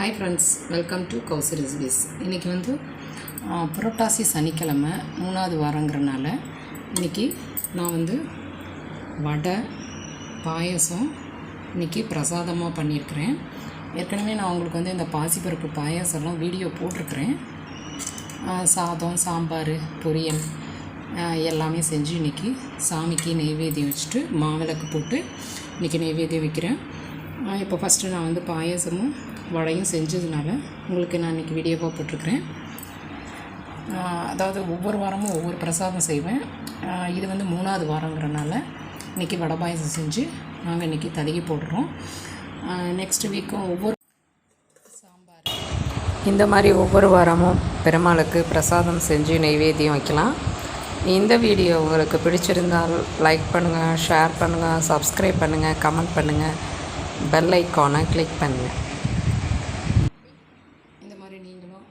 Hi friends welcome to Kousi recipes இன்றைக்கி வந்து புரட்டாசி சனிக்கிழமை மூணாவது வாரங்கிறனால இன்றைக்கி நான் வந்து வடை பாயசம் இன்றைக்கி பிரசாதமாக பண்ணியிருக்கிறேன். ஏற்கனவே நான் உங்களுக்கு வந்து இந்த பாசிப்பருப்பு பாயாசம்லாம் வீடியோ போட்டிருக்கிறேன். சாதம் சாம்பார் பொரியல் எல்லாமே செஞ்சு இன்றைக்கி சாமிக்கு நெய்வேத்தியம் வச்சுட்டு மாவிளக்கு போட்டு இன்றைக்கி நெய்வேத்தியம் வைக்கிறேன். இப்போ ஃபஸ்ட்டு நான் வந்து பாயசமும் வடையும் செஞ்சதுனால உங்களுக்கு நான் இன்றைக்கி வீடியோவாக போட்டிருக்கிறேன். அதாவது ஒவ்வொரு வாரமும் ஒவ்வொரு பிரசாதம் செய்வேன். இது வந்து மூணாவது வாரங்கிறனால இன்றைக்கி வடை பாயசம் செஞ்சு நாங்கள் இன்றைக்கி தலிகை போடுறோம். நெக்ஸ்ட் வீக்கும் ஒவ்வொரு சாம்பார். இந்த மாதிரி ஒவ்வொரு வாரமும் பெருமாளுக்கு பிரசாதம் செஞ்சு நெய்வேத்தியம் வைக்கலாம். இந்த வீடியோ உங்களுக்கு பிடிச்சிருந்தால் லைக் பண்ணுங்கள் ஷேர் பண்ணுங்கள் சப்ஸ்கிரைப் பண்ணுங்கள் கமெண்ட் பண்ணுங்கள் பெல் ஐக்கானை கிளிக் பண்ணுங்கள் இந்த மாதிரி நீங்களும்